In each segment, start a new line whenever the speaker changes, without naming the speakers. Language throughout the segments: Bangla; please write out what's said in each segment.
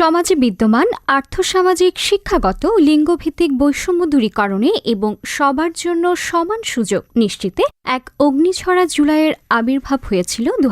সমাজে বিদ্যমান, আর্থসামাজিক, শিক্ষাগত, লিঙ্গভিত্তিক বৈষম্য দূরীকরণে এবং সবার জন্য সমান সুযোগ নিশ্চিতে এক অগ্নিছড়া জুলাইয়ের আবির্ভাব হয়েছিল দু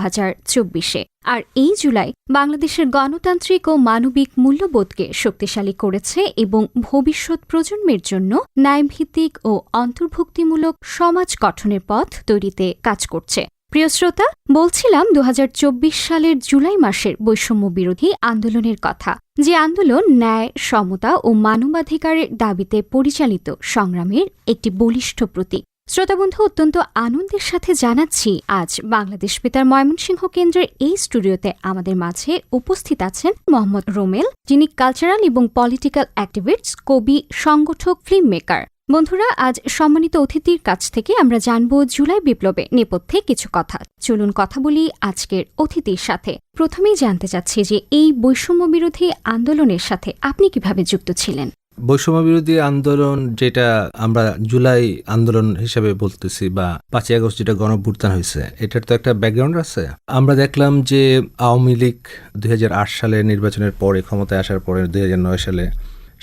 চব্বিশে। আর এই জুলাই বাংলাদেশের গণতান্ত্রিক ও মানবিক মূল্যবোধকে শক্তিশালী করেছে এবং ভবিষ্যৎ প্রজন্মের জন্য ন্যায়ভিত্তিক ও অন্তর্ভুক্তিমূলক সমাজ গঠনের পথ তৈরিতে কাজ করছে। প্রিয় শ্রোতা, বলছিলাম দু হাজার চব্বিশ সালের জুলাই মাসের বৈষম্য বিরোধী আন্দোলনের কথা, যে আন্দোলন ন্যায়, সমতা ও মানবাধিকারের দাবিতে পরিচালিত সংগ্রামের একটি বলিষ্ঠ প্রতীক। শ্রোতাবন্ধু অত্যন্ত আনন্দের সাথে জানাচ্ছি, আজ বাংলাদেশ বেতার ময়মনসিংহ কেন্দ্রের এই স্টুডিওতে আমাদের মাঝে উপস্থিত আছেন মোহাম্মদ রোমেল, যিনি কালচারাল এবং পলিটিক্যাল অ্যাক্টিভিস্ট কবি, সংগঠক ফিল্ম মেকার বন্ধুরা, আজ সম্মানিত অতিথির কাছ থেকে আমরা জানব জুলাই বিপ্লবে নেপথ্যে কিছু কথা। চলুন কথা বলি আজকের অতিথির সাথে। প্রথমেই জানতে চাচ্ছি যে এই বৈষম্য বিরোধী আন্দোলনের সাথে আপনি কীভাবে যুক্ত ছিলেন?
বৈষম্য বিরোধী আন্দোলন যেটা আমরা জুলাই আন্দোলন হিসেবে বলতেছি বা পাঁচই আগস্ট যেটা গণভ্যুত্থান হয়েছে, এটার তো একটা ব্যাকগ্রাউন্ড আছে। আমরা দেখলাম যে আওয়ামী লীগ দুই হাজার আট সালে নির্বাচনের পরে, ক্ষমতায় আসার পরে দুই হাজার নয় সালে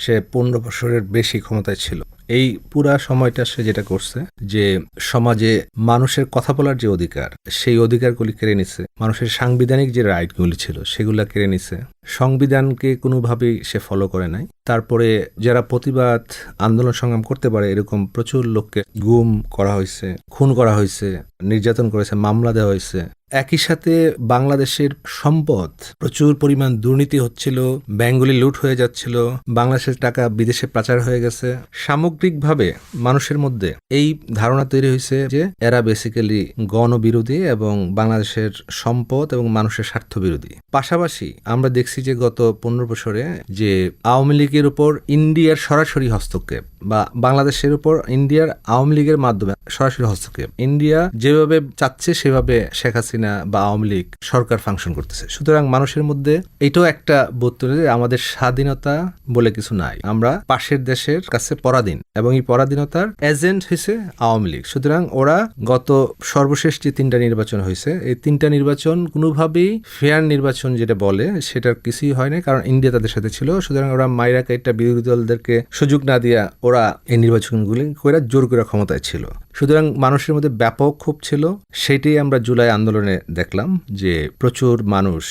সে পনেরো বছরের বেশি ক্ষমতায় ছিল। এই পুরা সময়টা সে যেটা করছে, যে সমাজে মানুষের কথা বলার যে অধিকার, সেই অধিকারগুলি কেড়ে নিছে। মানুষের সাংবিধানিক যে রাইটগুলি ছিল, সেগুলো কেড়ে নিছে। সংবিধানকে কোনোভাবেই সে ফলো করে নাই। তারপরে যারা প্রতিবাদ আন্দোলন সংগ্রাম করতে পারে, এরকম প্রচুর লোককে গুম করা হয়েছে, খুন করা হয়েছে নির্যাতন করেছে, মামলা দেওয়া হয়েছে। একই সাথে বাংলাদেশের সম্পদ, প্রচুর পরিমাণ দুর্নীতি হচ্ছিল, ব্যাঙ্গুলি লুট হয়ে যাচ্ছিল, বাংলাদেশের টাকা বিদেশে পাচার হয়ে গেছে। সামগ্রিকভাবে মানুষের মধ্যে এই ধারণা তৈরি হয়েছে যে এরা বেসিক্যালি গণবিরোধী এবং বাংলাদেশের সম্পদ এবং মানুষের স্বার্থ বিরোধী পাশাপাশি আমরা দেখছি যে গত পনেরো বছরে যে আওয়ামী লীগের উপর ইন্ডিয়ার সরাসরি হস্তক্ষেপ বা বাংলাদেশের উপর ইন্ডিয়ার আওয়ামী লীগের মাধ্যমে সরাসরি হস্তক্ষেপ। ইন্ডিয়া যেভাবে চাচ্ছে, সেভাবে শেখ হাসিনা বা আওয়ামী লীগ সরকার ফাংশন করতেছে। সুতরাং মানুষের মধ্যে এটাও একটা বোধ যে আমাদের স্বাধীনতা বলে কিছু নাই। আমরা পাশের দেশের কাছে পরাধীন এবং এই পরাধীনতার এজেন্ট হয়েছে আওয়ামী লীগ। সুতরাং ওরা গত সর্বশেষ যে তিনটা নির্বাচন হয়েছে এই তিনটা নির্বাচন কোনোভাবেই ফেয়ার নির্বাচন যেটা বলে, সেটার কিছুই হয় না কারণ ইন্ডিয়া তাদের সাথে ছিল। সুতরাং ওরা মাইরা কাইটটা বিরোধী দলদেরকে সুযোগ না দিয়া ওরা এই নির্বাচনগুলি করে জোর করে ক্ষমতায় ছিল। সুতরাং মানুষের মধ্যে ব্যাপক ক্ষোভ ছিল। সেটাই আমরা জুলাই আন্দোলনে দেখলাম যে প্রচুর মানুষ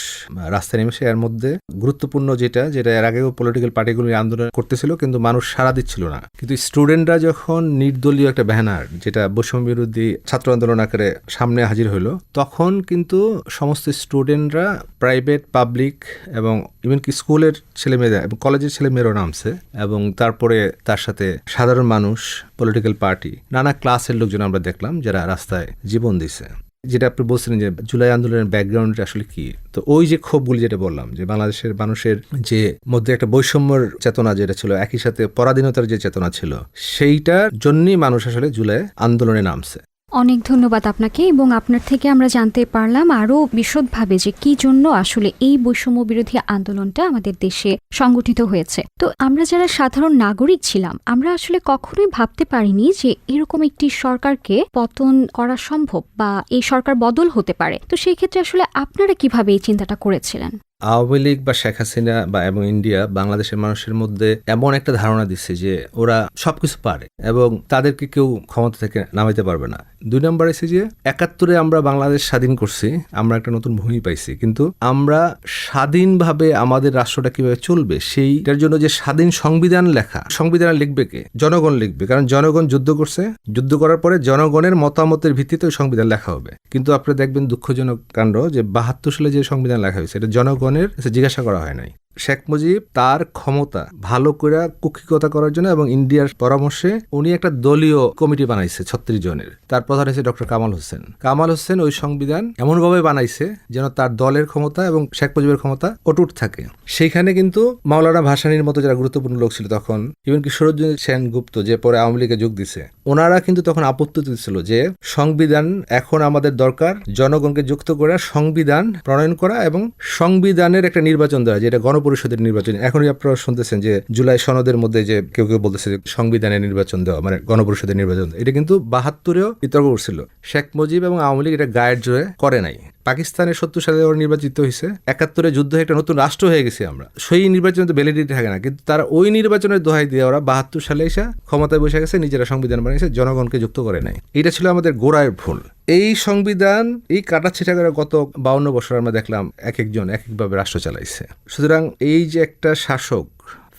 রাস্তায় নেমেছে। এর মধ্যে গুরুত্বপূর্ণ যেটা যেটা এর আগেও পলিটিক্যাল পার্টিগুলি আন্দোলন করতেছিল, কিন্তু মানুষ সাড়া দিচ্ছিল না। কিন্তু স্টুডেন্টরা যখন নির্দলীয় একটা ব্যানার যেটা বৈষম্য বিরোধী ছাত্র আন্দোলন আকারে সামনে হাজির হলো তখন কিন্তু সমস্ত স্টুডেন্টরা প্রাইভেট পাবলিক এবং ইভেনকি স্কুলের ছেলেমেয়েরা এবং কলেজের ছেলেমেয়েরাও নামছে এবং তারপরে তার সাথে সাধারণ মানুষ পলিটিক্যাল পার্টি নানা ক্লাসের লোকজন আমরা দেখলাম যারা রাস্তায় জীবন দিছে। যেটা আপনি বলছিলেন যে জুলাই আন্দোলনের ব্যাকগ্রাউন্ডটা আসলে কি? তো ওই যে ক্ষোভগুলি যেটা বললাম, যে বাংলাদেশের মানুষের যে মধ্যে একটা বৈষম্যর চেতনা যেটা ছিল, একই সাথে পরাধীনতার যে চেতনা ছিল, সেইটার জন্যই মানুষ আসলে জুলাই আন্দোলনে নামছে।
অনেক ধন্যবাদ আপনাকে এবং আপনার থেকে আমরা জানতে পারলাম আরও বিশদভাবে যে কি জন্য আসলে এই বৈষম্য বিরোধী আন্দোলনটা আমাদের দেশে সংগঠিত হয়েছে। তো আমরা যারা সাধারণ নাগরিক ছিলাম, আমরা আসলে কখনোই ভাবতে পারিনি যে এরকম একটি সরকারকে পতন করা সম্ভব বা এই সরকার বদল হতে পারে। তো সেই ক্ষেত্রে আসলে আপনারা কীভাবে এই চিন্তাটা করেছিলেন?
আওয়ামী লীগ বা শেখ হাসিনা বা এবং ইন্ডিয়া বাংলাদেশের মানুষের মধ্যে এমন একটা ধারণা দিচ্ছে যে ওরা সবকিছু পারে এবং তাদেরকে কেউ ক্ষমতা থেকে নামাইতে পারবে না। দুই নম্বর এসে যে একাত্তরে আমরা বাংলাদেশ স্বাধীন করছি, আমরা একটা নতুন ভূমি পাইছি। কিন্তু আমরা স্বাধীনভাবে আমাদের রাষ্ট্রটা কীভাবে চলবে, সেইটার জন্য যে স্বাধীন সংবিধান লেখা, সংবিধান লিখবে কে? জনগণ লিখবে, কারণ জনগণ যুদ্ধ করছে। যুদ্ধ করার পরে জনগণের মতামতের ভিত্তিতে ওই সংবিধান লেখা হবে। কিন্তু আপনারা দেখবেন দুঃখজনক কাণ্ড যে বাহাত্তর সালে যে সংবিধান লেখা হয়েছে, এটা জনগণের জিজ্ঞাসা করা হয় নাই। শেখ মুজিব তার ক্ষমতা ভালো করে কুক্ষিকতা করার জন্য এবং ইন্ডিয়ার পরামর্শে উনি একটা দলীয় কমিটি বানাইছে ছত্রিশ জনের। তার প্রধান হচ্ছে ডক্টর কামাল হোসেন। কামাল হোসেন ওই সংবিধান এমনভাবে বানাইছে যেন তার দলের ক্ষমতা এবং শেখ মুজিবের ক্ষমতা অটুট থাকে। সেইখানে কিন্তু মাওলানা ভাসানির মতো যারা গুরুত্বপূর্ণ লোক ছিল তখন ইভেন কি সুরজ্জন সেনগুপ্ত যে পরে আওয়ামী লীগে যোগ দিছে ওনারা কিন্তু তখন আপত্তি তুলছিল যে সংবিধান এখন আমাদের দরকার, জনগণকে যুক্ত করা সংবিধান প্রণয়ন করা এবং সংবিধানের একটা নির্বাচন দেওয়া, যেটা গণপরিষদের নির্বাচন। এখনই আপনারা শুনতেছেন যে জুলাই সনদের মধ্যে যে কেউ কেউ বলতেছে যে সংবিধানের নির্বাচন দেওয়া মানে গণপরিষদের নির্বাচন। এটা কিন্তু বাহাত্তরেও বিতর্ক করছিল। শেখ মুজিব এবং আওয়ামী লীগ এটা গায়ের জোরে করে নাই। পাকিস্তানের সত্তর সালে ওরা নির্বাচিত হয়েছে। একাত্তরে যুদ্ধ একটা নতুন রাষ্ট্র হয়ে গেছে আমরা। সেই নির্বাচনে তো ভ্যালিডিটি থাকে না। কিন্তু তারা ওই নির্বাচনের দোহাই দিয়ে ওরা বাহাত্তর সালে এসে ক্ষমতায় বসে গেছে, নিজেরা সংবিধান বানিয়েছে, জনগণকে যুক্ত করে নাই এটা ছিল আমাদের গোড়ায় ভুল। এই সংবিধান, এই কাটা ছিটা করে গত বাউন্ন বছর আমরা দেখলাম এক একজন এক একভাবে রাষ্ট্র চালাইছে। সুতরাং এই যে একটা শাসক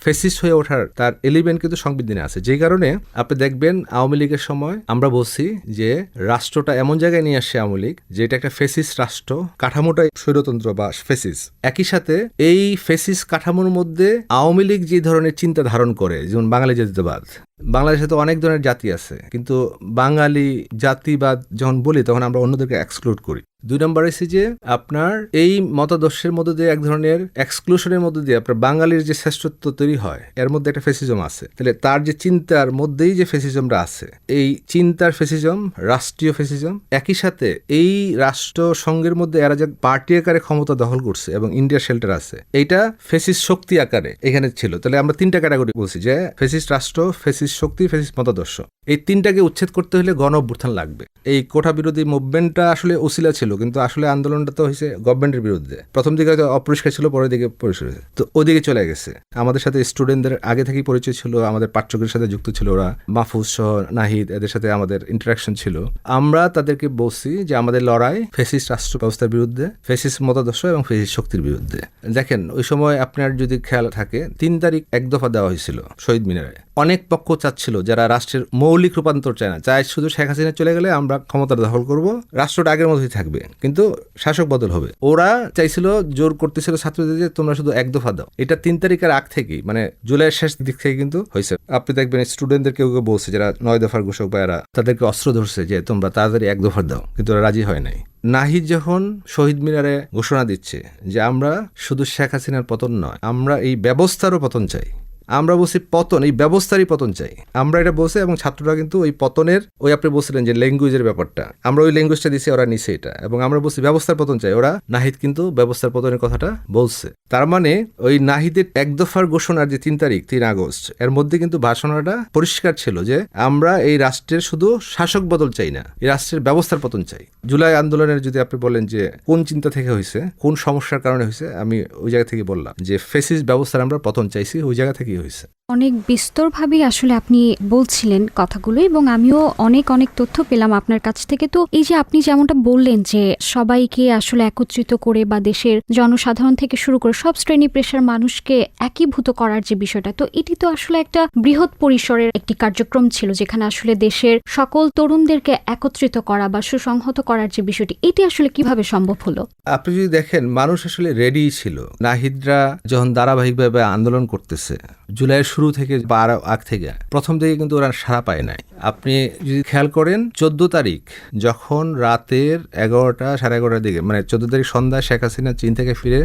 ফেসিস্ট হয়ে ওঠার তার এলিমেন্ট কিন্তু সংবিধানে আছে। যে কারণে আপনি দেখবেন আওয়ামী লীগের সময় আমরা বলছি যে রাষ্ট্রটা এমন জায়গায় নিয়ে আসছে আওয়ামী লীগ যে এটা একটা ফেসিস রাষ্ট্র, কাঠামোটাই স্বৈরতন্ত্র বা ফেসিস একই সাথে এই ফেসিস কাঠামোর মধ্যে আওয়ামী লীগ যে ধরনের চিন্তা ধারণ করে, যেমন বাঙালি জাতীয়তাবাদ বাংলাদেশে তো অনেক ধরনের জাতি আছে, কিন্তু বাঙালি জাতিবাদ যখন বলি তখন আমরা অন্যদেরকে এক্সক্লুড করি। দুই নম্বর এসে যে আপনার এই মতাদর্শের মধ্যে দিয়ে এক ধরনের এক্সক্লুশনের মধ্যে দিয়ে আপনার বাঙালির যে শ্রেষ্ঠত্ব তৈরি হয়, এর মধ্যে একটা ফেসিজম আছে। তাহলে তার যে চিন্তার মধ্যেই যে ফেসিজমটা আছে, এই চিন্তার ফেসিজম রাষ্ট্রীয় ফেসিজম একই সাথে এই রাষ্ট্র সংঘের মধ্যে এরা যে পার্টি আকারে ক্ষমতা দখল করছে এবং ইন্ডিয়া শেল্টার আছে, এইটা ফেসিস শক্তি আকারে এখানে ছিল। তাহলে আমরা তিনটা ক্যাটাগরি বলছি যে ফেসিস রাষ্ট্র ফেসিস শক্তি, ফেসিস মতাদর্শ। এই তিনটাকে উচ্ছেদ করতে হলে গণ অভ্যুত্থান লাগবে। এই কোঠা বিরোধী মুভমেন্টটা আসলে ওসিলা ছিল, কিন্তু আসলে আন্দোলনটা তো হয়েছে গভর্নমেন্টের বিরুদ্ধে। প্রথম দিকে হয়তো অপরিষ্কার ছিল, পরের দিকে পরিষ্কার হয়েছে। তো ওদিকে চলে গেছে। আমাদের সাথে স্টুডেন্টদের আগে থেকেই পরিচয় ছিল, আমাদের পাঠ্যকের সাথে যুক্ত ছিল ওরা। মাহফুজ সহ নাহিদ, এদের সাথে আমাদের ইন্টারাকশন ছিল। আমরা তাদেরকে বলছি যে আমাদের লড়াই ফেসিস রাষ্ট্র ব্যবস্থার বিরুদ্ধে, ফেসিস মতাদর্শ এবং ফেসিস শক্তির বিরুদ্ধে। দেখেন, ওই সময় আপনার যদি খেয়াল থাকে, তিন তারিখ এক দফা দেওয়া হয়েছিল শহীদ মিনারে। অনেক পক্ষ চাচ্ছিল যারা রাষ্ট্রের মৌলিক রূপান্তর চায় না। চায় শুধু শেখ হাসিনা চলে গেলে আমরা ক্ষমতা দখল করব, রাষ্ট্রটা আগের মতোই থাকবে, কিন্তু শাসক বদল হবে। ওরা চাইছিল, জোর করতেছিল ছাত্রদের যে তোমরা শুধু এক দফা দাও। এটা তিন তারিখের আগ থেকেই মানে জুলাইয়ের শেষ দিক থেকে কিন্তু হয়েছে। আপনি দেখবেন স্টুডেন্টদের কেউ কেউ বলছে, যারা নয় দফার ঘোষক বা এরা, তাদেরকে অস্ত্র ধরছে যে তোমরা তাড়াতাড়ি এক দফার দাও, কিন্তু ওরা রাজি হয় নাই। নাহিদ যখন শহীদ মিনারে ঘোষণা দিচ্ছে যে আমরা শুধু শেখ হাসিনার পতন নয়, আমরা এই ব্যবস্থারও পতন চাই। আমরা বলছি পতন, এই ব্যবস্থারই পতন চাই। আমরা এটা বলছি এবং ছাত্ররা কিন্তু ওই পতনের, ওই আপনি বলছিলেন যে ল্যাঙ্গুয়েজের ব্যাপারটা, আমরা ওই ল্যাঙ্গুয়েজটা দিছি, ওরা নিছে এটা। এবং আমরা বলছি ব্যবস্থার পতন চাই, ওরা নাহিদ কিন্তু ব্যবস্থার পতনের কথাটা বলছে। তার মানে ওই নাহিদের এক দফার ঘোষণার যে তিন তারিখ, তিন আগস্ট, এর মধ্যে কিন্তু ভাষণটা পরিষ্কার ছিল যে আমরা এই রাষ্ট্রের শুধু শাসক বদল চাই না, এই রাষ্ট্রের ব্যবস্থার পতন চাই। জুলাই আন্দোলনের যদি আপনি বলেন যে কোন চিন্তা থেকে হয়েছে কোন সমস্যার কারণে হয়েছে আমি ওই জায়গা থেকে বললাম যে ফেসিস ব্যবস্থার আমরা পতন চাইছি, ওই জায়গা থেকেই হয়েছে
অনেক বিস্তরভাবেই আসলে আপনি বলছিলেন কথাগুলো এবং আমিও অনেক অনেক তথ্য পেলাম আপনার কাছ থেকে। তো এই যে আপনি যেমনটা বললেন যে সবাইকে আসলে একত্রিত করে বা দেশের জনসাধারণ থেকে শুরু করে সব শ্রেণি পেশার মানুষকে একীভূত করার যে বিষয়টা, তো এটি তো আসলে একটা বৃহৎ পরিসরের একটি কার্যক্রম ছিল যেখানে আসলে দেশের সকল তরুণদেরকে একত্রিত করা বা সুসংহত করার যে বিষয়টি, এটি আসলে কীভাবে সম্ভব হলো?
আপনি যদি দেখেন, মানুষ আসলে রেডি ছিল। নাহিদরা যখন ধারাবাহিকভাবে আন্দোলন করতেছে, জুলাইয়ের শুরু থেকে বা আগ থেকে, প্রথম থেকে কিন্তু ওরা সারা পায় নাই। আপনি যদি খেয়াল করেন, চোদ্দ তারিখ যখন রাতের এগারোটা সাড়ে এগারোটার দিকে মানে চোদ্দ তারিখ সন্ধ্যায় শেখ হাসিনা চীন থেকে ফিরে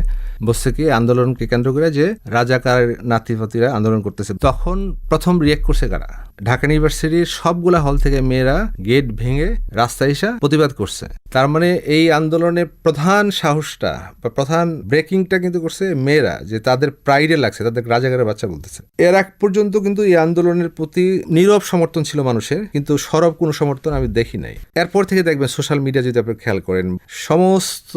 বসছে কি আন্দোলনকে কেন্দ্র করে যে রাজাকার নাতিপাতিরা আন্দোলন করতেছে, তখন প্রথম রিয়েক্ট করছে কারা? ঢাকা ইউনিভার্সিটির সবগুলা হল থেকে মেয়েরা গেট ভেঙে রাস্তায় এসে প্রতিবাদ করছে। তার মানে এই আন্দোলনের প্রধান সাহসটা বা প্রধান ব্রেকিংটা কিন্তু করছে মেয়েরা, যে তাদের প্রাইডে লাগছে, তাদের রাজাকারের বাচ্চা বলতেছে। এর এক পর্যন্ত কিন্তু এই আন্দোলনের প্রতি নীরব সমর্থন ছিল মানুষের, কিন্তু সরব কোনো সমর্থন আমি দেখি নাই। এরপর থেকে দেখবেন সোশ্যাল মিডিয়া যদি আপনি খেয়াল করেন, সমস্ত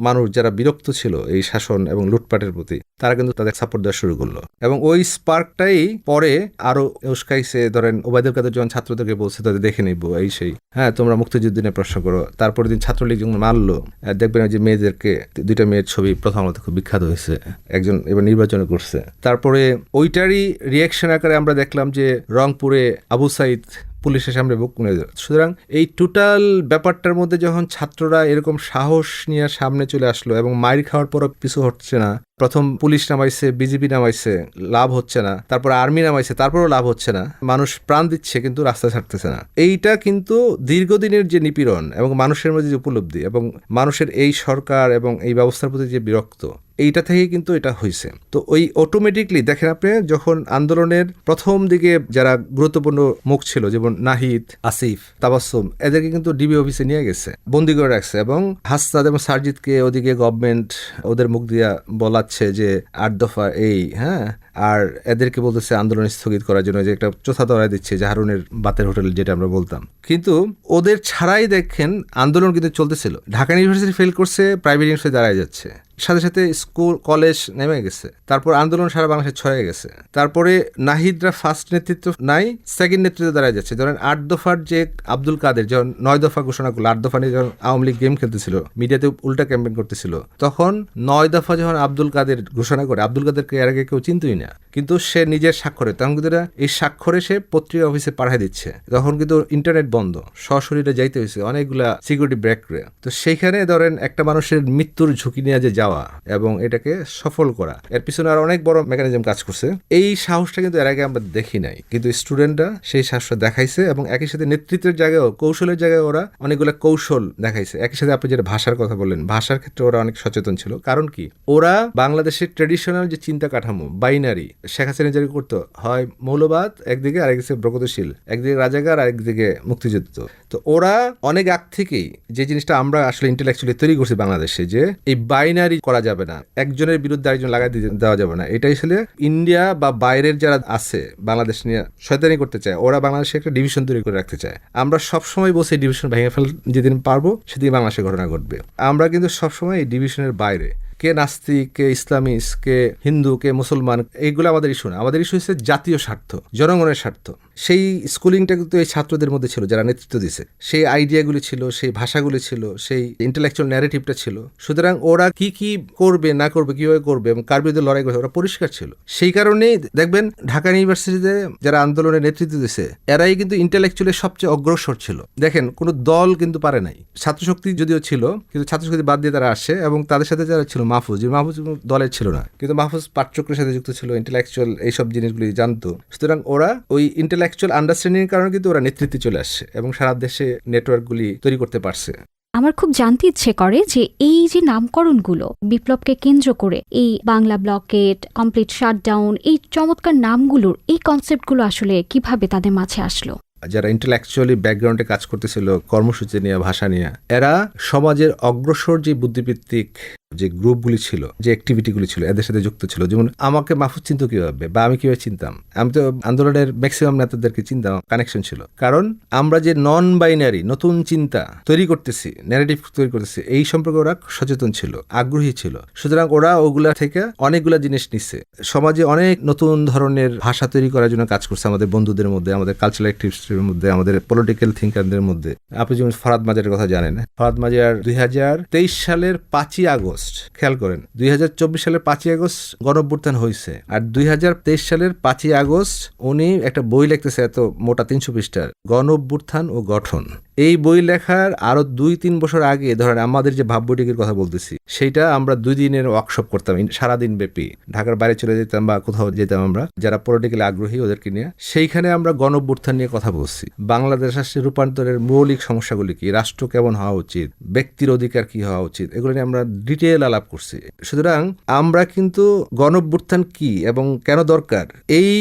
মানুষ যারা বিরক্ত ছিল এই শাসন এবং লুটপাটের প্রতি তারা কিন্তু তাদের সাপোর্ট দেওয়া শুরু করল। এবং ওই স্পার্কটাই পরে আরও উস্কাইছে ধরেন ওবায়দুল কাদের যখন ছাত্রদেরকে বলছে, তাদের দেখে নিব এই সেই। হ্যাঁ তোমরা মুক্তিযুদ্ধে প্রশ্ন করো। তারপরে দিন ছাত্রলীগ যখন মারলো দেখবেন যে মেয়েদেরকে, দুইটা মেয়ের ছবি প্রথম আলোতে খুব বিখ্যাত হয়েছে। একজন এবার নির্বাচন করছে। তারপরে ওইটারই রিয়াকশন আকারে আমরা দেখলাম যে রংপুরে আবু সাইদ পুলিশের সামনে বুক নিয়ে সুতরাং এই টোটাল ব্যাপারটার মধ্যে যখন ছাত্ররা এরকম সাহস নিয়ে সামনে চলে আসলো এবং মাইর খাওয়ার পরও পিছু হচ্ছে না প্রথম পুলিশ নামাইছে বিজেপি নামাইছে, লাভ হচ্ছে না। তারপর আর্মি নামাইছে, তারপরও লাভ হচ্ছে না। মানুষ প্রাণ দিচ্ছে কিন্তু রাস্তা ছাড়তেছে না। এইটা কিন্তু দীর্ঘদিনের যে নিপীড়ন এবং মানুষের মধ্যে যে উপলব্ধি এবং মানুষের এই সরকার এবং এই ব্যবস্থার প্রতি যে বিরক্ত, এইটা থেকে কিন্তু এটা হয়েছে তো ওই অটোমেটিকলি দেখেন আপনি, যখন আন্দোলনের প্রথম দিকে যারা গুরুত্বপূর্ণ মুখ ছিল, যেমন নাহিদ, আসিফ তাবাসুম এদেরকে কিন্তু ডিবি অফিসে নিয়ে গেছে, বন্দি করে রাখছে এবং হাসনাদ এবং সারজিৎকে ওদিকে গভর্নমেন্ট ওদের মুখ দিয়া বলা চালাচ্ছে যে আট দফা এই হ্যাঁ? আর এদেরকে বলতেছে আন্দোলন স্থগিত করার জন্য যে একটা চোথা দরাই দিচ্ছে জাহারুনের বাতের হোটেল যেটা আমরা বলতাম। কিন্তু ওদের ছাড়াই দেখেন আন্দোলন কিন্তু চলতেছিল। ঢাকা ইউনিভার্সিটি ফেল করছে প্রাইভেট ইউনিভার্সিটি দাঁড়ায় যাচ্ছে। সাথে সাথে স্কুল, কলেজ নেমে গেছে। তারপর আন্দোলন সারা বাংলাদেশে ছড়িয়ে গেছে। তারপরে নাহিদরা ফার্স্ট নেতৃত্ব নাই সেকেন্ড নেতৃত্ব দাঁড়ায় যাচ্ছে। ধরেন আট দফার যে আব্দুল কাদের যখন নয় দফা ঘোষণা করল, আট দফা নিয়ে যখন আওয়ামী লীগ গেম খেলতেছিল, মিডিয়াতে উল্টা ক্যাম্পেইন করতেছিল, তখন নয় দফা যখন আব্দুল কাদের ঘোষণা করে, আব্দুল কাদেরকে এর আগে কেউ চিনতই না। কিন্তু সে নিজের স্বাক্ষরে, তখন কিন্তু এই স্বাক্ষরে সে পত্রিকা অফিসে পাঠিয়ে দিচ্ছে। তখন কিন্তু ইন্টারনেট বন্ধ, সশরীরে যাইতে হয়েছে অনেকগুলা সিকিউরিটি ব্রেক করে। তো সেইখানে ধরেন একটা মানুষের মৃত্যুর ঝুঁকি নিয়ে যে যাওয়া এবং এটাকে সফল করা, এর পিছনে আর অনেক বড় মেকানিজম কাজ করছে। এই সাহসটা কিন্তু এর আগে আমরা দেখি নাই, কিন্তু স্টুডেন্টরা সেই সাহসটা দেখাইছে এবং একই সাথে নেতৃত্বের জায়গায়ও, কৌশলের জায়গায় ওরা অনেকগুলো কৌশল দেখাইছে। একই সাথে আপনি যেটা ভাষার কথা বললেন, ভাষার ক্ষেত্রে ওরা অনেক সচেতন ছিল। কারণ কি? ওরা বাংলাদেশের ট্রেডিশনাল যে চিন্তা কাঠামো বাইনারি শেখ হাসিনা জারি করতো, হয় মৌলবাদ, একদিকে আরেকদিকে প্রগতিশীল, একদিকে রাজাকার আরেকদিকে মুক্তিযুদ্ধ। তো ওরা অনেক আগ থেকেই যে জিনিসটা আমরা আসলে ইন্টেলেকচুয়ালি তৈরি করছি বাংলাদেশে যে এই বাইনারি করা যাবে না, একজনের বিরুদ্ধে আরেকজন লাগাই দেওয়া যাবে না। এটাই আসলে ইন্ডিয়া বা বাইরের যারা আছে বাংলাদেশ নিয়ে শয়তানি করতে চায়, ওরা বাংলাদেশে একটা ডিভিশন তৈরি করে রাখতে চায়। আমরা সবসময় বসে ডিভিশন ভেঙে ফেল যেদিন পারব, সেদিন বাংলাদেশে ঘটনা ঘটবে। আমরা কিন্তু সবসময় এই ডিভিশনের বাইরে। কে নাস্তিক, কে ইসলামিস্ট, কে হিন্দু, কে মুসলমান, এইগুলো আমাদের ইস্যু না। আমাদের ইস্যু হচ্ছে জাতীয় স্বার্থ, জনগণের স্বার্থ। সেই স্কুলিংটা কিন্তু এই ছাত্রদের মধ্যে ছিল, যারা নেতৃত্ব দিছে। সেই আইডিয়াগুলি ছিল, সেই ভাষাগুলি ছিল, সেই ইন্টেলেকচুয়াল ন্যারেটিভটা ছিল। সুতরাং ওরা কি কি করবে, না করবে, কীভাবে করবে, এবং কার বিরুদ্ধে লড়াই করবে, ওরা পরিষ্কার ছিল। সেই কারণেই দেখবেন ঢাকা ইউনিভার্সিটিতে যারা আন্দোলনের নেতৃত্ব দিছে, এরাই কিন্তু ইন্টেলেকচুয়ালি সবচেয়ে অগ্রসর ছিল। দেখেন, কোনো দল কিন্তু পারে নাই। ছাত্রশক্তি যদিও ছিল, কিন্তু ছাত্রশক্তি বাদ দিয়ে তারা আসে এবং তাদের সাথে যারা ছিল মাহফুজ মাহফুজ দলের ছিল না। কিন্তু মাহফুজ পাঠচক্রের সাথে যুক্ত ছিল ইন্টেলেকচুয়াল এইসব জিনিসগুলি জানতো। সুতরাং ওরা ওই ইন্টেলেকচুয়াল আন্ডারস্ট্যান্ডিং এর কারণে কিন্তু ওরা নেতৃত্বে চলে আসছে এবং সারা দেশে নেটওয়ার্কগুলি তৈরি করতে পারছে।
আমার খুব জানতে ইচ্ছে করে যে এই যে নামকরণগুলো বিপ্লবকে কেন্দ্র করে, এই বাংলা ব্লকেট কমপ্লিট শাটডাউন এই চমৎকার নামগুলোর এই কনসেপ্টগুলো আসলে কীভাবে তাদের মাঝে আসলো?
যারা ইন্টেলেকচুয়ালি ব্যাকগ্রাউন্ডে কাজ করতেছিল, কর্মসূচি নিয়ে, ভাষা নিয়ে, এরা সমাজের অগ্রসর যে বুদ্ধিভিত্তিক যে গ্রুপগুলি ছিল, যে অ্যাক্টিভিটিগুলি ছিল, এদের সাথে যুক্ত ছিল। যেমন, আমাকে মাহফুজ চিন্ত কীভাবে বা আমি কীভাবে চিনতাম? আমি তো আন্দোলনের ম্যাক্সিমাম নেতাদেরকে চিন্তা কানেকশন ছিল। কারণ, আমরা যে নন বাইনারি নতুন চিন্তা তৈরি করতেছি ন্যারেটিভ তৈরি করতেছি, এই সম্পর্কে ওরা সচেতন ছিল, আগ্রহী ছিল। সুতরাং ওরা ওগুলা থেকে অনেকগুলা জিনিস নিচ্ছে সমাজে অনেক নতুন ধরনের ভাষা তৈরি করার জন্য কাজ করছে আমাদের বন্ধুদের মধ্যে, আমাদের কালচারাল অ্যাক্টিভিস্টের মধ্যে, আমাদের পলিটিক্যাল থিঙ্কারদের মধ্যে। আপনি যেমন ফরাদ মাজারের কথা জানেন, ফরাদ মাজার দুই হাজার তেইশ সালের পাঁচই আগস্ট, খেয়াল করেন, দুই হাজার চব্বিশ সালের পাঁচই আগস্ট গণভ্যুত্থান হয়েছে আর দুই হাজার তেইশ সালের পাঁচই আগস্ট উনি একটা বই লিখতেছে এত মোটা তিনশো পৃষ্ঠার গণভ্যুত্থান ও গঠন। এই বই লেখার আরও দুই, তিন বছর আগে, ধরেন আমাদের যে ভাববৈঠিকের কথা বলতেছি সেটা আমরা দুই দিনের ওয়ার্কশপ করতাম সারাদিন ব্যাপী। ঢাকার বাইরে চলে যেতাম বা কোথাও যেতাম আমরা, যারা পলিটিক্যালি আগ্রহী ওদেরকে নিয়ে, সেইখানে আমরা গণঅভ্যুত্থান নিয়ে কথা বলছি। বাংলাদেশ রাষ্ট্রের রূপান্তরের মৌলিক সমস্যাগুলি কি, রাষ্ট্র কেমন হওয়া উচিত, ব্যক্তির অধিকার কি হওয়া উচিত, এগুলো নিয়ে আমরা ডিটেল আলাপ করছি। সুতরাং আমরা কিন্তু গণঅভ্যুত্থান কি এবং কেন দরকার, এই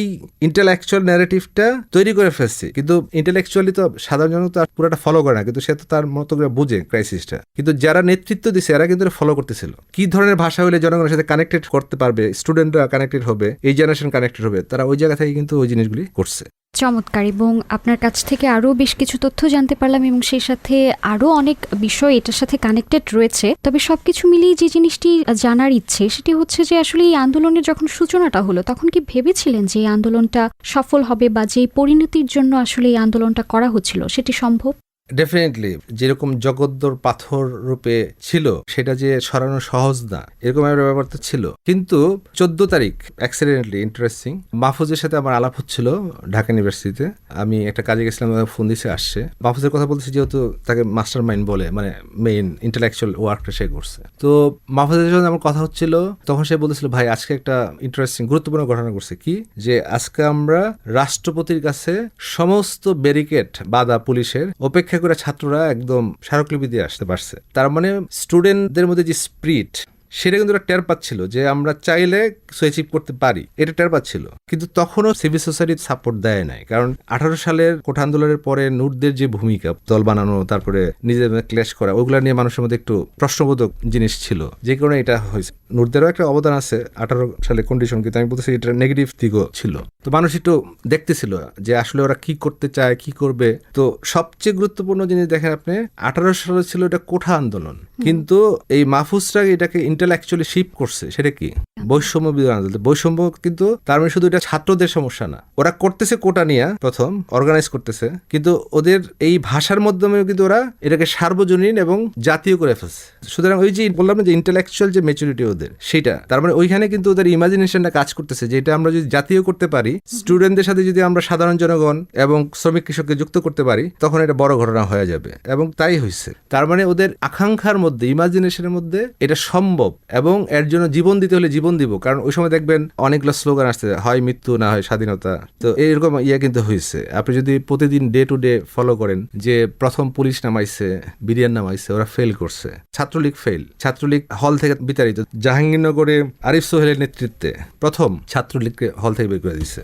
ইন্টেলেকচুয়াল ন্যারেটিভটা তৈরি করে ফেলছি। কিন্তু ইন্টেলেকচুয়ালি তো সাধারণ জনতা পুরোটা ফলো করে না, কিন্তু সে তো তার মতো করে বুঝে ক্রাইসিসটা কিন্তু যারা নেতৃত্ব দিছে, এরা কিন্তু ফলো করতেছিল। কি ধরনের ভাষা হলে জনগণের সাথে কানেক্টেড করতে পারবে স্টুডেন্টরা কানেক্টেড হবে, এই জেনারেশন কানেক্টেড হবে, তারা ওই জায়গা থেকে কিন্তু ওই জিনিসগুলি করছে।
চমৎকার, এবং আপনার কাছ থেকে আরও বেশ কিছু তথ্য জানতে পারলাম, এবং সেই সাথে আরও অনেক বিষয় এটার সাথে কানেক্টেড রয়েছে। তবে সবকিছু মিলিয়ে যে জিনিসটি জানার ইচ্ছে, সেটি হচ্ছে যে আসলে এই আন্দোলনের যখন সূচনাটা হলো, তখন কি ভেবেছিলেন যে এই আন্দোলনটা সফল হবে, বা যে পরিণতির জন্য আসলে এই আন্দোলনটা করা হচ্ছিল, সেটি সম্ভব?
ডেফিনেটলি যেরকম জগদ্দর পাথর রূপে ছিল, সেটা যে সরানো সহজ না, এরকম একটা ব্যাপার তো ছিল। কিন্তু চোদ্দ তারিখ অ্যাক্সিডেন্টলি ইন্টারেস্টিং মাহফুজের সাথে আমার আলাপ হচ্ছিল ঢাকা ইউনিভার্সিটিতে আমি একটা কাজে গেছিলাম ফোন দিছে আসছে। মাহফুজের কথা বলতেছি যেহেতু তাকে মাস্টার মাইন্ড বলে মানে মেইন ইন্টেলেকচুয়াল ওয়ার্কটা সে করছে। তো মাহফুজের সাথে আমার কথা হচ্ছিল, তখন সে বলতেছিল, ভাই, আজকে একটা ইন্টারেস্টিং গুরুত্বপূর্ণ ঘটনা করছে কি? যে আজকে আমরা রাষ্ট্রপতির কাছে সমস্ত ব্যারিকেড বাধা পুলিশের, অপেক্ষা করে ছাত্ররা একদম স্মারকলিপি দিয়ে আসতে পারছে। তার মানে স্টুডেন্টদের মধ্যে যে স্প্রিট সেটা কিন্তু ওরা টের পাচ্ছিল যে আমরা চাইলে কিছু অ্যাচিভ করতে পারি। এটা টের পাচ্ছিল। কিন্তু তখনও সিভিল সোসাইটি সাপোর্ট দেয় নাই। কারণ আঠারো সালের কোঠা আন্দোলনের পরে নূরদের যে ভূমিকা দল বানানো তারপরে নিজেদের ক্লেশ করা ওগুলা নিয়ে মানুষের মধ্যে একটু প্রশ্নবোধক জিনিস ছিল। যে কারণে এটা হয়েছে। নূরদেরও একটা অবদান আছে আঠারো সালে কন্ডিশন কিন্তু আমি বলতেছি এটা নেগেটিভ দিকও ছিল। তো মানুষ একটু দেখতেছিল যে আসলে ওরা কি করতে চায় কি করবে। তো সবচেয়ে গুরুত্বপূর্ণ জিনিস দেখেন আপনি আঠারো সালে ছিল এটা কোঠা আন্দোলন। কিন্তু এই মাহফুজরা এটাকে ইন্টেলেকচুয়ালি শিপ করছে, সেটা কি? বৈষম্য আন্দোলন। বৈষম্য কিন্তু তার মানে শুধু এটা ছাত্রদের সমস্যা না। ওরা করতেছে কোটা নিয়ে প্রথম অর্গানাইজ করতেছে, কিন্তু ওদের এই ভাষার মাধ্যমেও কিন্তু ওরা এটাকে সার্বজনীন এবং জাতীয় করে ফেলছে। সুতরাং ওই যে বললাম যে ইন্টেলেকচুয়াল যে মেচুরিটি ওদের, সেটা, তার মানে ওইখানে কিন্তু ওদের ইমাজিনেশনটা কাজ করতেছে, যে এটা আমরা যদি জাতীয় করতে পারি স্টুডেন্টদের সাথে যদি আমরা সাধারণ জনগণ এবং শ্রমিক কৃষককে যুক্ত করতে পারি, তখন এটা বড় ঘটনা হয়ে যাবে। এবং তাই হয়েছে তার মানে ওদের আকাঙ্ক্ষার মধ্যে ইমাজিনেশনের মধ্যে এটা সম্ভব। এবং এর জন্য জীবন দিতে হলে জীবন দিব। কারণ ওই সময় দেখবেন অনেকগুলো স্লোগান আসছে, হয় মৃত্যু না হয় স্বাধীনতা। তো এরকম ইয়ে কিন্তু হয়েছে আপনি যদি প্রতিদিন ডে টু ডে ফলো করেন যে প্রথম পুলিশ নামাইছে বিরিয়ান নামাইছে, ওরা ফেল করছে। ছাত্রলীগ ফেল ছাত্রলীগ হল থেকে বিতাড়িত। জাহাঙ্গীরনগরে আরিফ সোহেলের নেতৃত্বে প্রথম ছাত্রলীগকে হল থেকে বের করে দিচ্ছে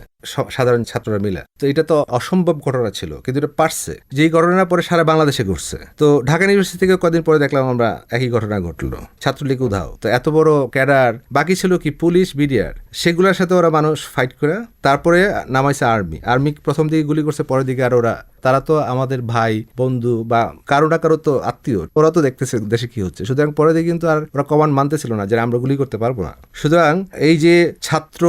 সাধারণ ছাত্ররা মিলে। তো এটা তো অসম্ভব ঘটনা ছিল, কিন্তু এটা পারছে। যেই ঘটনা পরে সারা বাংলাদেশে ঘটছে তো ঢাকা ইউনিভার্সিটি থেকে কদিন পরে দেখলাম আমরা একই ঘটনা ঘটলো। ছাত্রলীগ উধাও। তো এত বড় ক্যাডার, বাকি ছিল কি পুলিশ, বিডিআর? সেগুলোর সাথে ওরা মানুষ ফাইট করে তারপরে নামাইছে আর্মি। আর্মি প্রথম দিকে গুলি করছে, পরের দিকে আর ওরা। তারা তো আমাদের ভাই, বন্ধু বা কারও না কারও তো আত্মীয়। ওরা তো দেখতেছে দেশে কি হচ্ছে। সুতরাং পরে দিকে কিন্তু আর ওরা কমান্ড মানতেছিল না যে আমরা গুলি করতে পারব না। সুতরাং এই যে ছাত্র,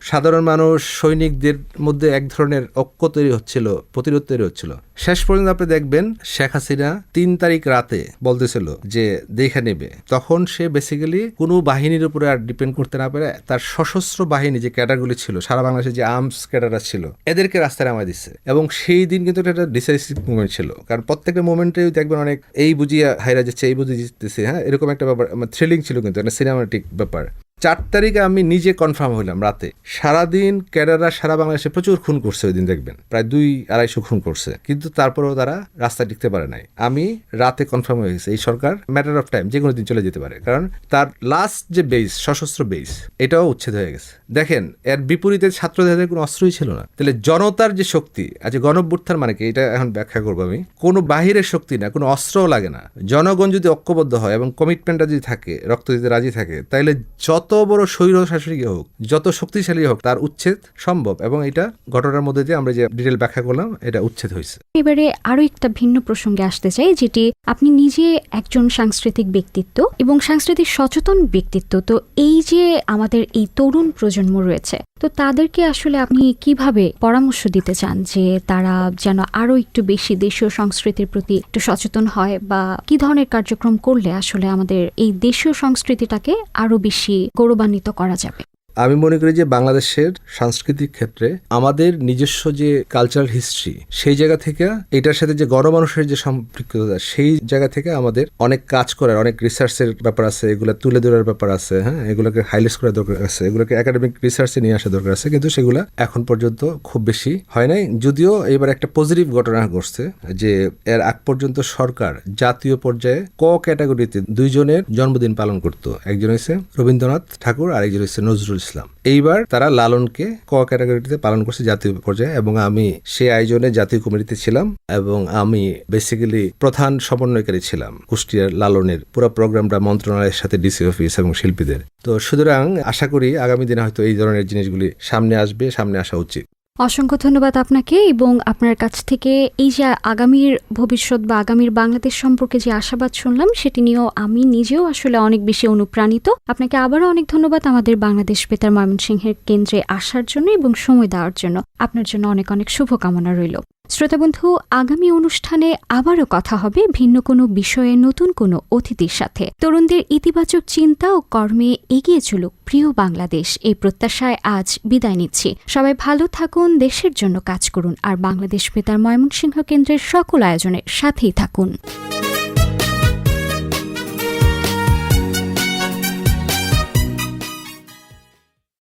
সাধারণ মানুষ, সৈনিকদের মধ্যে এক ধরনের ঐক্য তৈরি হচ্ছিল, প্রতিরোধ তৈরি হচ্ছিল। শেষ পর্যন্ত আপনি দেখবেন শেখ হাসিনা তিন তারিখ রাতে বলতেছিল যে দেখে নেবে। তখন সে বেসিক্যালি কোনো বাহিনীর উপরে আর ডিপেন্ড করতে না পারে তার সশস্ত্র বাহিনী যে ক্যাডারগুলি ছিল, সারা বাংলাদেশে যে আর্মস ক্যাডাররা ছিল। এদেরকে রাস্তায় নামা দিচ্ছে। এবং সেই দিন কিন্তু এটা একটা ডিসাইসিভ মুভমেন্ট ছিল। কারণ প্রত্যেকটা মুভমেন্টে দেখবেন অনেক এই বুঝিয়ে হাইরা যাচ্ছে, এই বুঝিয়ে জিততেছে হ্যাঁ? এরকম একটা ব্যাপার থ্রিলিং ছিল কিন্তু, একটা সিনেমাটিক ব্যাপার। চার তারিখে আমি নিজে কনফার্ম হইলাম রাতে। সারাদিন ক্যাডাররা সারা বাংলাদেশে প্রচুর খুন করছে ওই দিন, দেখবেন। প্রায় দুই আড়াইশো খুন করছে। কিন্তু তারপরেও তারা রাস্তায় টিকতে পারে নাই। আমি রাতে কনফার্ম হয়ে গেছে, এই সরকার ম্যাটার অফ টাইম যে কোনো দিন চলে যেতে পারে। কারণ তার লাস্ট যে বেস সশস্ত্র বেস এটাও উচ্ছেদ হয়ে গেছে। দেখেন, এর বিপরীতে ছাত্রদের কোনো অস্ত্রই ছিল না। তাহলে জনতার যে শক্তি আচ্ছা গণভ্যুত্থান মানে কি, এটা এখন ব্যাখ্যা করব আমি। কোনো বাহিরের শক্তি না, কোনো অস্ত্রও লাগে না। জনগণ যদি ঐক্যবদ্ধ হয় এবং কমিটমেন্টটা যদি থাকে, রক্ত দিতে রাজি থাকে তাইলে যত বড় স্বৈর শাসক হোক, যত শক্তিশালী হোক, তার উচ্ছেদ সম্ভব। এবং এটা ঘটনার মধ্যে দিয়ে আমরা যে ডিটেল ব্যাখ্যা করলাম, এটা উচ্ছেদ হয়েছে।
এবারে আরও একটা ভিন্ন প্রসঙ্গে আসতে চাই, যেটি আপনি নিজে একজন সাংস্কৃতিক ব্যক্তিত্ব এবং সাংস্কৃতিক সচেতন ব্যক্তিত্ব। তো এই যে আমাদের এই তরুণ প্রজন্ম রয়েছে, তো তাদেরকে আসলে আপনি কীভাবে পরামর্শ দিতে চান যে তারা যেন আরও একটু বেশি দেশীয় সংস্কৃতির প্রতি একটু সচেতন হয় বা কি ধরনের কার্যক্রম করলে আসলে আমাদের এই দেশীয় সংস্কৃতিটাকে আরও বেশি গৌরবান্বিত করা যাবে।
আমি মনে করি যে বাংলাদেশের সাংস্কৃতিক ক্ষেত্রে আমাদের নিজস্ব যে কালচারাল হিস্ট্রি সেই জায়গা থেকে এটার সাথে যে গণমানুষের যে সম্পৃক্ততা, সেই জায়গা থেকে আমাদের অনেক কাজ করার, অনেক রিসার্চের ব্যাপার আছে, এগুলো তুলে ধরার ব্যাপার আছে হ্যাঁ? এগুলোকে হাইলাইট করার দরকার আছে, এগুলোকে একাডেমিক রিসার্চে নিয়ে আসা দরকার আছে, কিন্তু সেগুলো এখন পর্যন্ত খুব বেশি হয় নাই। যদিও এবার একটা পজিটিভ ঘটনা ঘটছে যে এর আগ পর্যন্ত সরকার জাতীয় পর্যায়ে ক ক্যাটাগরিতে দুইজনের জন্মদিন পালন করত। একজন হয়েছে রবীন্দ্রনাথ ঠাকুর আর একজন হয়েছে নজরুল ইসলাম। এইবার তারা লালনকে ক ক্যাটাগরিতে পালন করছে জাতীয় পর্যায়ে এবং আমি সে আয়োজনে জাতীয় কমিটিতে ছিলাম এবং আমি বেসিক্যালি প্রধান সমন্বয়কারী ছিলাম কুষ্টিয়ার লালনের পুরো প্রোগ্রামটা মন্ত্রণালয়ের সাথে ডিসি অফিস এবং শিল্পীদের। তো সুতরাং আশা করি আগামী দিনে হয়তো এই ধরনের জিনিসগুলি সামনে আসবে, সামনে আসা উচিত।
অসংখ্য ধন্যবাদ আপনাকে এবং আপনার কাছ থেকে এই যে আগামীর ভবিষ্যৎ বা আগামীর বাংলাদেশ সম্পর্কে যে আশাবাদ শুনলাম, সেটি নিয়েও আমি নিজেও আসলে অনেক বেশি অনুপ্রাণিত। আপনাকে আবারও অনেক ধন্যবাদ আমাদের বাংলাদেশ বেতার ময়মনসিংহের কেন্দ্রে আসার জন্য এবং সময় দেওয়ার জন্য। আপনার জন্য অনেক অনেক শুভকামনা রইল। শ্রোতাবন্ধু, আগামী অনুষ্ঠানে আবারও কথা হবে ভিন্ন কোনো বিষয়ে নতুন কোনো অতিথির সাথে। তরুণদের ইতিবাচক চিন্তা ও কর্মে এগিয়ে চলুক প্রিয় বাংলাদেশ। এই প্রত্যাশায় আজ বিদায় নিচ্ছি। সবাই ভালো থাকুন, দেশের জন্য কাজ করুন। আর বাংলাদেশ বেতার ময়মনসিংহ কেন্দ্রের সকল আয়োজনের সাথেই থাকুন।